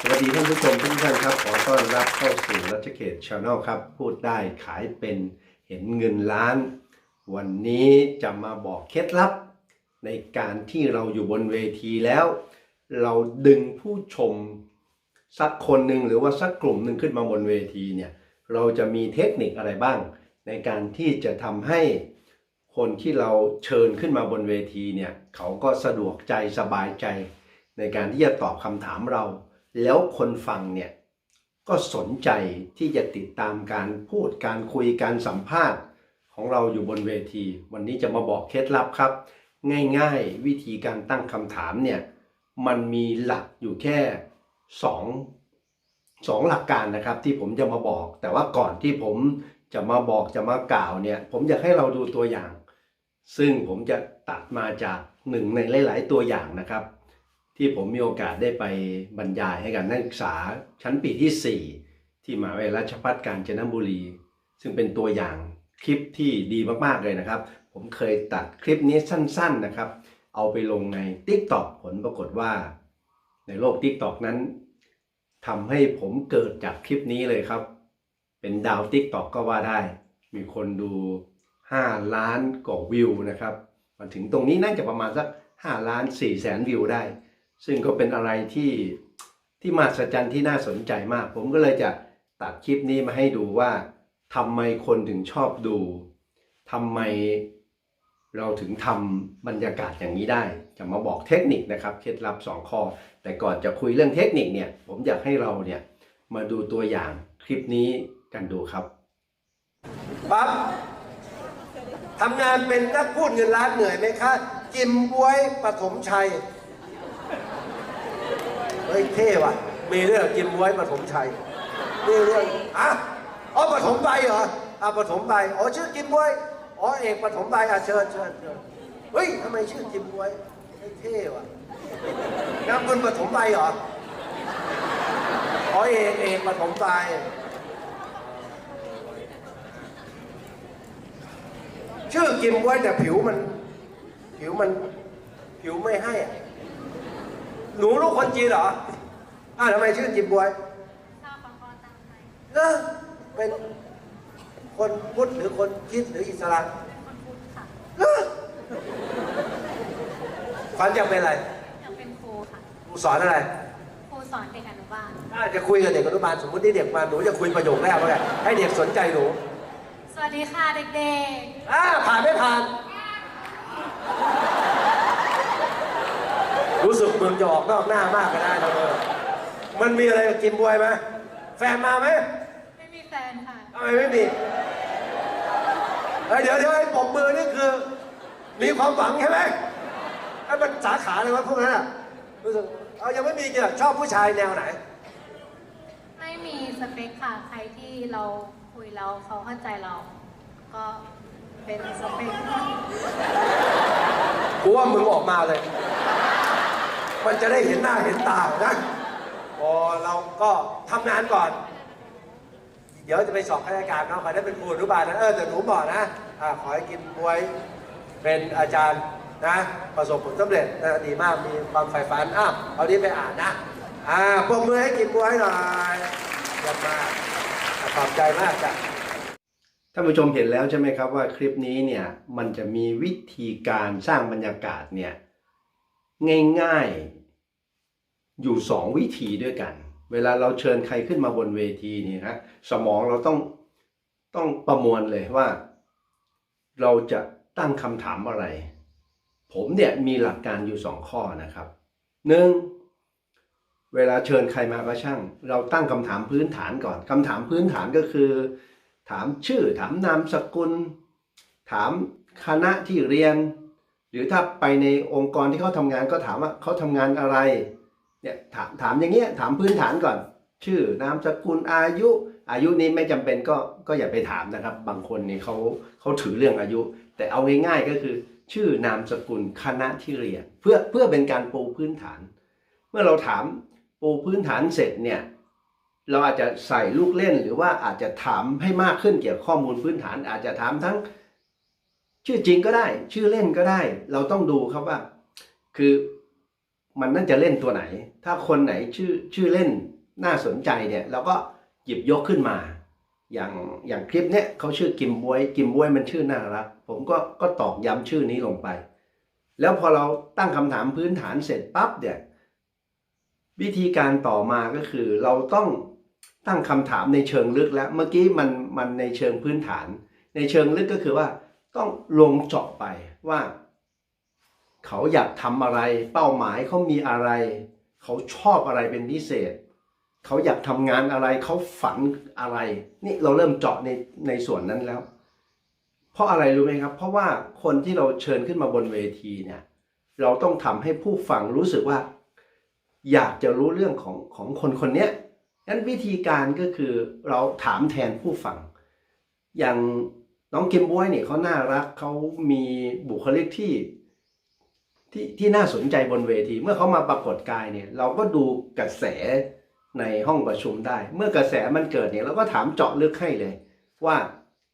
สวัสดีท่านผู้ชมทุกท่านครับ ขอต้อนรับเข้าสู่รัชเขตชาแนลครับ พูดได้ขายเป็นเห็นเงินล้าน วันนี้จะมาบอกเคล็ดลับ ในการที่เราอยู่บนเวทีแล้ว เราดึงผู้ชมสักคนหนึ่งหรือว่าสักกลุ่มหนึ่งขึ้นมาบนเวทีเนี่ยเราจะมีเทคนิคอะไรบ้าง ในการที่จะทำให้คนที่เราเชิญขึ้นมาบนเวทีเนี่ยเขาก็สะดวกใจสบายใจ ในการที่จะตอบคำถามเรา แล้วคนฟังเนี่ยก็สนใจที่จะติดตามการพูดการคุยการสัมภาษณ์ของเราอยู่บนเวที วันนี้จะมาบอกเคล็ดลับครับ ง่ายๆ วิธีการตั้งคำถามเนี่ยมันมีหลักอยู่แค่สองสองหลักการนะครับที่ผมจะมาบอก แต่ว่าก่อนที่ผมจะมาบอกจะมากล่าวเนี่ยผมอยากให้เราดูตัวอย่าง ซึ่งผมจะตัดมาจากหนึ่งในหลาย ๆ ตัวอย่างนะครับ ที่ผมมีโอกาสได้ไปบรรยายให้กับนักศึกษาชั้นปีที่ 4 ที่มหาวิทยาลัยราชภัฏกาญจนบุรี ซึ่งเป็นตัวอย่างคลิปที่ดีมากๆเลยนะครับ ผมเคยตัดคลิปนี้สั้นๆนะครับ เอาไปลงใน TikTok ผลปรากฏว่า ในโลก TikTok นั้นทำให้ผมเกิดจากคลิปนี้เลยครับ เป็นดาว TikTok ก็ว่าได้ มีคนดู 5 ล้านกว่าวิวนะครับมาถึงตรงนี้น่าจะประมาณสัก 5 ล้าน4แสนวิวได้ ซึ่งก็เป็นอะไรที่ที่มหัศจรรย์ที่น่าสนใจมาก ผมก็เลยจะตัดคลิปนี้มาให้ดูว่าทำไมคนถึงชอบดูทำไมเราถึงทำบรรยากาศอย่างนี้ได้ จะมาบอกเทคนิคนะครับเคล็ดลับ 2 ข้อ แต่ก่อนจะคุยเรื่องเทคนิคเนี่ย ผมอยากให้เราเนี่ยมาดูตัวอย่างคลิปนี้กันดูครับปั๊บทำงานเป็นนักพูดเงินล้านเหนื่อยไหมคะกิมบวยปฐมชัย เฮ้ยเท่ว่ะ มีเรื่องกิมบวยปฐมชัยมีเรื่องอะอ๋อปฐมใบเหรออะปฐมใบอ๋อชื่อกิมบวยอ๋อเอกปฐมใบอะเชิญเชิญเชิญเฮ้ยทำไมชื่อกิมบวยเฮ้ยเท่ว่ะนามคุณปฐมใบเหรออ๋อเอกเอกปฐมใบชื่อกิมไว้แต่ผิวมัน ผิวมันผิวไม่ให้อะ หนูลูกคนจีนเหรออ้าวทำไมชื่อกิมบวยชอบฟังกรตามไทยเนอะเป็นคนพุทธหรือคนคริดหรืออิสลามเป็นคนพุทธค่ะเนอะฝันอยากเป็นอะไรอยากเป็นครูค่ะครูสอนอะไร ครูสอนเด็กอนุบาลถ้าจะคุยกับเด็กอนุบาลสมมติที่เด็กมาหนูจะคุยประโยคแรกว่าไงให้เด็กสนใจหนู สวัสดีค่ะเด็กอ่าผ่านไม่ผ่าน รู้สึกมึงจะออกนอกหน้ามากก็ได้นะเออมันมีอะไรกับกิมบวยไหมแฟนมาไหมๆไม่มีแฟนค่ะทำไมไม่มีเฮ้ยเดี๋ยวเดี๋ยวไอ้ปมมือนี่คือ มีความหวังใช่ไหมไอ้มันสาขาเลยวะพวกนั้นอะรู้สึกเอายังไม่มีจริงเหรอชอบผู้ชายแนวไหน ไม่มีสเปคค่ะใครที่เราคุยแล้วเขาเข้าใจเรา ก็เป็นสเปค กูว่ามึงออกมาเลย มันจะได้เห็นหน้าเห็นตานะพอเราก็ทำงานก่อน เดี๋ยวจะไปสอบข้าราชการเนาะขอได้เป็นครูอนุบาลนะเออแต่หนูบอกนะอ่าขอให้กินบวย เป็นอาจารย์นะ ประสบผลสำเร็จนะดีมากมีความใฝ่ฝันอ้าวเอานี้ไปอ่านนะอ่าปรบมือให้กินบวยหน่อยเยี่ยมมากขอบใจมากจ้ะท่านผู้ชมเห็นแล้วใช่ไหมครับว่าคลิปนี้เนี่ยมันจะมีวิธีการสร้างบรรยากาศเนี่ยง่ายๆ อยู่สองวิธีด้วยกัน เวลาเราเชิญใครขึ้นมาบนเวทีนี่ฮะสมองเราต้องต้องประมวลเลยว่า เราจะตั้งคำถามอะไร ผมเนี่ยมีหลักการอยู่สองข้อนะครับหนึ่งเวลาเชิญใครมาก็ช่าง เราตั้งคำถามพื้นฐานก่อนคำถามพื้นฐานก็คือ ถามชื่อ ถามนามสกุล ถามคณะที่เรียน หรือถ้าไปในองค์กรที่เขาทำงานก็ถามว่าเขาทำงานอะไร เนี่ยถามถามอย่างเงี้ยถามพื้นฐานก่อน ชื่อนามสกุลอายุอายุนี้ไม่จำเป็นก็ก็อย่าไปถามนะครับ บางคนเนี่ยเขาเขาถือเรื่องอายุ แต่เอาง่ายๆก็คือ ชื่อนามสกุลคณะที่เรียนเพื่อเพื่อเป็นการปูพื้นฐาน เมื่อเราถามปูพื้นฐานเสร็จเนี่ยเราอาจจะใส่ลูกเล่นหรือว่าอาจจะถามให้มากขึ้นเกี่ยวกับข้อมูลพื้นฐาน อาจจะถามทั้ง ชื่อจริงก็ได้ ชื่อเล่นก็ได้ เราต้องดูครับว่า คือ มันน่าจะเล่นตัวไหน ถ้าคนไหนชื่อชื่อเล่นน่าสนใจเนี่ยเราก็หยิบยกขึ้นมา อย่างอย่างคลิปเนี้ยเขาชื่อกิมบวย กิมบวยมันชื่อน่ารัก ผมก็ก็ตอกย้ำชื่อนี้ลงไป แล้วพอเราตั้งคำถามพื้นฐานเสร็จปั๊บเนี่ยวิธีการต่อมาก็คือเราต้องตั้งคำถามในเชิงลึกแล้ว เมื่อกี้มันมันในเชิงพื้นฐาน ในเชิงลึกก็คือว่าต้องลงเจาะไปว่า เขาอยากทำอะไร เป้าหมายเขามีอะไร เขาชอบอะไรเป็นพิเศษ เขาอยากทำงานอะไรเขาฝันอะไร นี่เราเริ่มเจาะในในส่วนนั้นแล้ว เพราะอะไรรู้ไหมครับ เพราะว่าคนที่เราเชิญขึ้นมาบนเวทีเนี่ย เราต้องทำให้ผู้ฟังรู้สึกว่า อยากจะรู้เรื่องของของคนคนนี้ยงั้นวิธีการก็คือเราถามแทนผู้ฟัง อย่างน้องกิมบวยเนี่ยเขาน่ารักเขามีบุคลิกที่ ที่ที่น่าสนใจบนเวที เมื่อเขามาปรากฏกายเนี่ย เราก็ดูกระแสในห้องประชุมได้ เมื่อกระแสมันเกิดเนี่ยเราก็ถามเจาะลึกให้เลย ว่า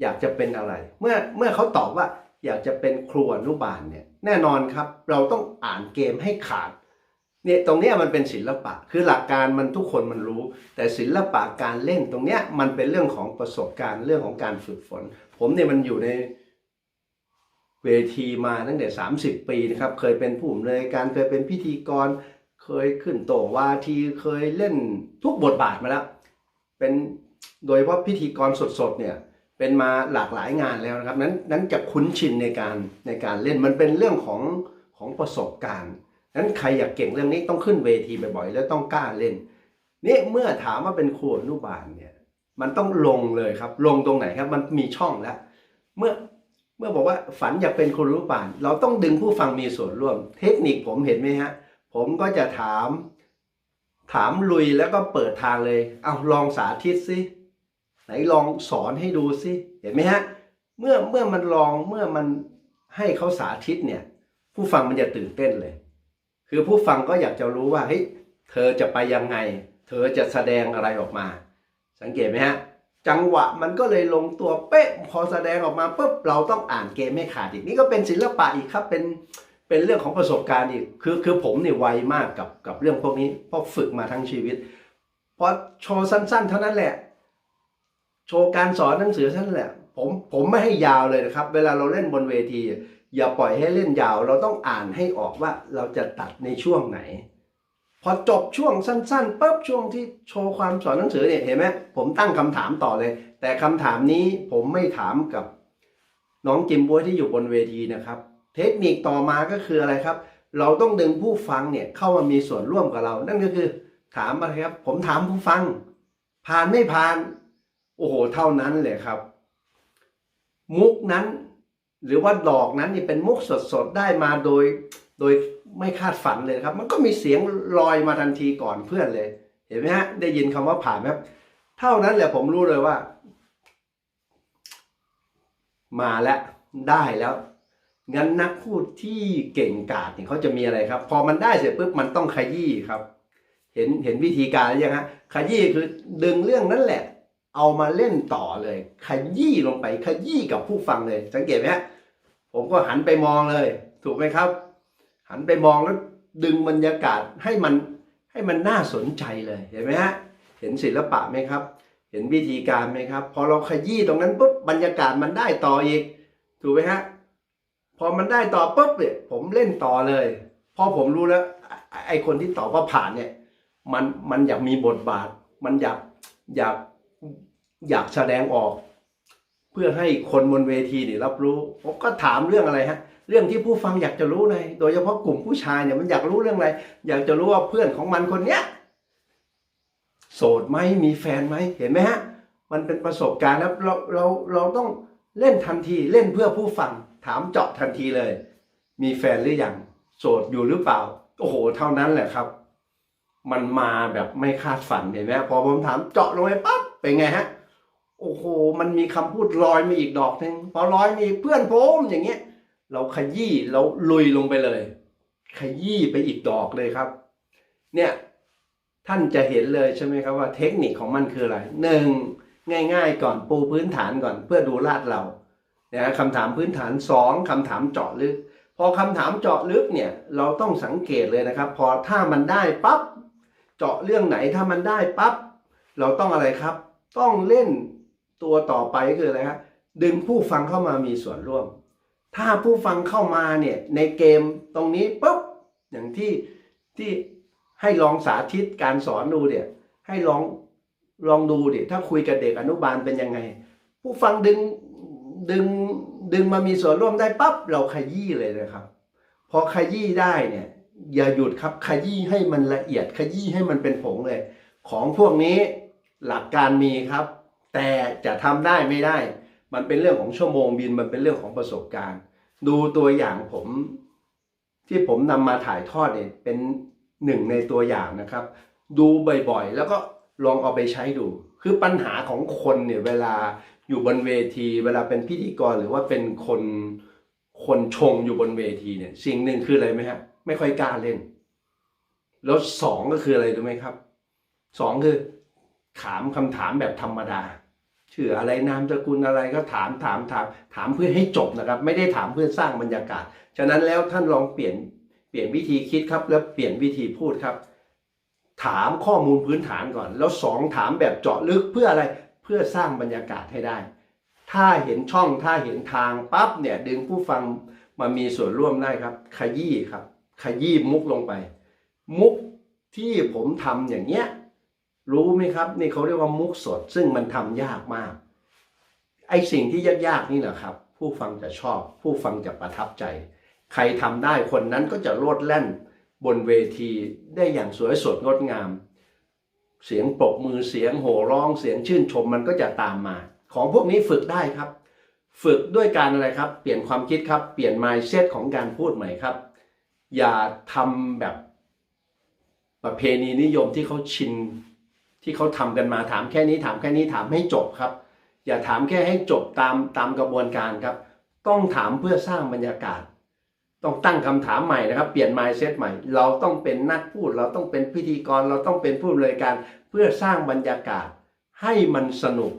อยากจะเป็นอะไร เมื่อเมื่อเขาตอบว่าอยากจะเป็นครูอนุบาลเนี่ยแน่นอนครับ เราต้องอ่านเกมให้ขาดเนี่ยตรงเนี้ยมันเป็นศิลปะ คือหลักการมันทุกคนมันรู้ แต่ศิลปะการเล่นตรงเนี้ยมันเป็นเรื่องของประสบการณ์เรื่องของการฝึกฝน ผมเนี่ยมันอยู่ใน เวทีมาตั้งแต่ 30 ปีนะครับ เคยเป็นผู้อำนวยการเคยเป็นพิธีกร เคยขึ้นโตวาทีเคยเล่นทุกบทบาทมาแล้ว เป็นโดยเฉพาะพิธีกรสดๆเนี่ยเป็นมาหลากหลายงานแล้วนะครับนั้นนั้นจะคุ้นชินในการในการเล่นมันเป็นเรื่องของของประสบการณ์นั้นใครอยากเก่งเรื่องนี้ต้องขึ้นเวทีบ่อยๆแล้วต้องกล้าเล่นนี่เมื่อถามว่าเป็นครูอนุบาลเนี่ยมันต้องลงเลยครับ ลงตรงไหนครับ มันมีช่องแล้ว เมื่อ เมื่อบอกว่าฝันอยากเป็นคนรูอนุบาลเราต้องดึงผู้ฟังมีส่วนร่วม เทคนิคผมเห็นไหมฮะ ผมก็จะถาม ถามลุยแล้วก็เปิดทางเลย เอาลองสาธิตสิไหนลองสอนให้ดูสิเห็นไหมฮะ เมื่อเมื่อมันลองเมื่อมันให้เขาสาธิตเนี่ย ผู้ฟังมันจะตื่นเต้นเลย คือผู้ฟังก็อยากจะรู้ว่าเฮ้ยเธอจะไปยังไง เธอจะแสดงอะไรออกมา สังเกตไหมฮะ จังหวะมันก็เลยลงตัวเป๊ะพอแสดงออกมาปุ๊บเราต้องอ่านเกมให้ขาดอีกนี่ก็เป็นศิลปะอีกครับเป็นเป็นเรื่องของประสบการณ์อีกคือคือผมเนี่ยไวมากกับกับเรื่องพวกนี้เพราะฝึกมาทั้งชีวิตพอโชว์สั้น ๆ เท่านั้นแหละ โชว์การสอนหนังสือเท่านั้นแหละ ผมผมไม่ให้ยาวเลยนะครับ เวลาเราเล่นบนเวที อย่าปล่อยให้เล่นยาว เราต้องอ่านให้ออกว่าเราจะตัดในช่วงไหน พอจบช่วงสั้นๆปุ๊บช่วงที่โชว์ความสอนหนังสือเนี่ยเห็นไหมผมตั้งคำถามต่อเลย แต่คำถามนี้ผมไม่ถามกับน้องจิมบวยที่อยู่บนเวทีนะครับ เทคนิคต่อมาก็คืออะไรครับ เราต้องดึงผู้ฟังเนี่ยเข้ามามีส่วนร่วมกับเรา นั่นก็คือ ถามอะไรครับ ผมถามผู้ฟัง ผ่านไม่ผ่าน โอ้โหเท่านั้นเลยครับ มุกนั้น หรือว่าดอกนั้นนี่เป็นมุกสดๆได้มาโดย โดยไม่คาดฝันเลยครับ มันก็มีเสียงลอยมาทันทีก่อนเพื่อนเลย เห็นไหมฮะ ได้ยินคำว่าผ่านไหมครับเท่านั้นแหละผมรู้เลยว่า มาแล้วได้แล้วงั้นนักพูดที่เก่งกาจเนี่ยเขาจะมีอะไรครับ พอมันได้เสร็จปุ๊บมันต้องขยี้ครับ เห็นเห็นวิธีการหรือยังฮะขยี้คือดึงเรื่องนั้นแหละ เอามาเล่นต่อเลย ขยี้ลงไปขยี้กับผู้ฟังเลย สังเกตไหมฮะผมก็หันไปมองเลย ถูกไหมครับ หันไปมองแล้วดึงบรรยากาศให้มันให้มันน่าสนใจเลยเห็นไหมฮะเห็นศิลปะไหมครับ เห็นวิธีการไหมครับ พอเราขยี้ตรงนั้นปุ๊บบรรยากาศมันได้ต่ออีกถูกไหมฮะพอมันได้ต่อปุ๊บเนี่ยผมเล่นต่อเลยพอผมรู้แล้วไอคนที่ตอบว่าผ่านเนี่ยมันมันอยากมีบทบาท มันอยากอยากอยากแสดงออก เพื่อให้คนบนเวทีเนี่ยรับรู้ ผมก็ถามเรื่องอะไรฮะ เรื่องที่ผู้ฟังอยากจะรู้เลยโดยเฉพาะกลุ่มผู้ชายเนี่ยมันอยากรู้เรื่องอะไร อยากจะรู้ว่าเพื่อนของมันคนเนี้ยโสดไหมมีแฟนไหมเห็นไหมฮะ มันเป็นประสบการณ์แล้วเราเราเราต้องเล่นทันทีเล่นเพื่อผู้ฟังถามเจาะทันทีเลย มีแฟนหรือยังโสดอยู่หรือเปล่า โอ้โห เท่านั้นแหละครับ มันมาแบบไม่คาดฝันเห็นไหมพอผมถามเจาะลงไปปั๊บเป็นไงฮะ โอ้โห มันมีคำพูดลอยมาอีกดอกหนึ่งพอลอยมีเพื่อนผมอย่างเงี้ย เราขยี้เราลุยลงไปเลย ขยี้ไปอีกดอกเลยครับ เนี่ยท่านจะเห็นเลยใช่ไหมครับว่าเทคนิคของมันคืออะไรหนึ่งง่าย ๆ ก่อนปูพื้นฐานก่อนเพื่อดูลาดเรานะฮะคำถามพื้นฐานสองคำถามเจาะลึก พอคำถามเจาะลึกเนี่ยเราต้องสังเกตเลยนะครับ พอถ้ามันได้ปั๊บเจาะเรื่องไหนถ้ามันได้ปั๊บเราต้องอะไรครับ ต้องเล่น ตัวต่อไปก็คืออะไรครับดึงผู้ฟังเข้ามามีส่วนร่วม ถ้าผู้ฟังเข้ามาเนี่ยในเกมตรงนี้ปุ๊บอย่างที่ที่ให้ลองสาธิตการสอนดูเนี่ยให้ลองลองดูดิถ้าคุยกับเด็กอนุบาลเป็นยังไง ผู้ฟังดึงดึงดึงมามีส่วนร่วมได้ปั๊บเราขยี้เลยนะครับ พอขยี้ได้เนี่ย อย่าหยุดครับขยี้ให้มันละเอียดขยี้ให้มันเป็นผงเลย ของพวกนี้หลักการมีครับ แต่จะทำได้ไม่ได้ มันเป็นเรื่องของชั่วโมงบินมันเป็นเรื่องของประสบการณ์ ดูตัวอย่างผมที่ผมนำมาถ่ายทอดเนี่ยเป็นหนึ่งในตัวอย่างนะครับ ดูบ่อยๆ แล้วก็ลองเอาไปใช้ดู คือปัญหาของคนเนี่ยเวลาอยู่บนเวที เวลาเป็นพิธีกรหรือว่าเป็นคนคนชงอยู่บนเวทีเนี่ย สิ่งหนึ่งคืออะไรไหมฮะ ไม่ค่อยกล้าเล่น แล้วสองก็คืออะไรรู้ไหมครับสองคือ ถามคำถามแบบธรรมดาชื่ออะไรนามสกุลอะไรก็ถามถามถามถามเพื่อให้จบนะครับ ไม่ได้ถามเพื่อสร้างบรรยากาศ ฉะนั้นแล้วท่านลองเปลี่ยนเปลี่ยนวิธีคิดครับ แล้วเปลี่ยนวิธีพูดครับ ถามข้อมูลพื้นฐานก่อน แล้วสองถามแบบเจาะลึกเพื่ออะไรเพื่อสร้างบรรยากาศให้ได้ ถ้าเห็นช่องถ้าเห็นทางปั๊บเนี่ยดึงผู้ฟังมามีส่วนร่วมได้ครับ ขยี้ครับ ขยี้มุกลงไป มุกที่ผมทำอย่างเงี้ย รู้ไหมครับ นี่เขาเรียกว่ามุกสด ซึ่งมันทำยากมาก ไอสิ่งที่ยากๆนี่แหละครับ ผู้ฟังจะชอบ ผู้ฟังจะประทับใจ ใครทำได้คนนั้นก็จะโลดแล่น บนเวทีได้อย่างสวยสดงดงาม เสียงปรบมือเสียงโห่ร้องเสียงชื่นชมมันก็จะตามมา ของพวกนี้ฝึกได้ครับ ฝึกด้วยการอะไรครับ เปลี่ยนความคิดครับ เปลี่ยน mindset ของการพูดใหม่ครับ อย่าทำแบบประเพณีนิยมที่เขาชิน ที่เขาทำกันมาถามแค่นี้ถามแค่นี้ถามให้จบครับ อย่าถามแค่ให้จบตามตามกระบวนการครับ ต้องถามเพื่อสร้างบรรยากาศ ต้องตั้งคำถามใหม่นะครับ เปลี่ยน mindset ใหม่ เราต้องเป็นนักพูด เราต้องเป็นพิธีกร เราต้องเป็นผู้บริการ เพื่อสร้างบรรยากาศ ให้มันสนุก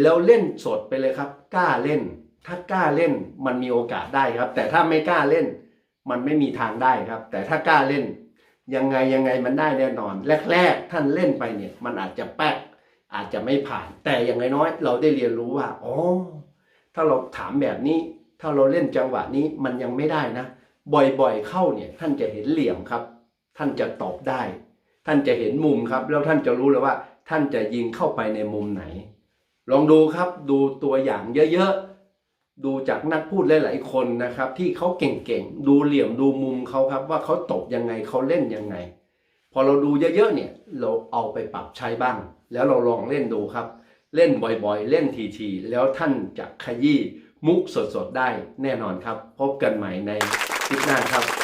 แล้วเล่นสดไปเลยครับ กล้าเล่น ถ้ากล้าเล่นมันมีโอกาสได้ครับ แต่ถ้าไม่กล้าเล่น มันไม่มีทางได้ครับ แต่ถ้ากล้าเล่น ยังไงยังไงมันได้แน่นอน แรก ๆ ท่านเล่นไปเนี่ย มันอาจจะแป๊กอาจจะไม่ผ่าน แต่อย่างน้อยๆเราได้เรียนรู้ว่าอ๋อถ้าเราถามแบบนี้ ถ้าเราเล่นจังหวะนี้มันยังไม่ได้นะ บ่อยๆเข้าเนี่ย ท่านจะเห็นเหลี่ยมครับ ท่านจะตอบได้ ท่านจะเห็นมุมครับ แล้วท่านจะรู้เลยว่า ท่านจะยิงเข้าไปในมุมไหน ลองดูครับดูตัวอย่างเยอะๆ ดูจากนักพูดหลายๆคนนะครับ ที่เขาเก่งๆดูเหลี่ยมดูมุมเขาครับ ว่าเขาตกยังไงเขาเล่นยังไง พอเราดูเยอะๆเนี่ยเราเอาไปปรับใช้บ้าง แล้วเราลองเล่นดูครับ เล่นบ่อยๆ เล่นทีๆแล้วท่านจะขยี้มุกสดๆได้แน่นอนครับ พบกันใหม่ในคลิปหน้าครับ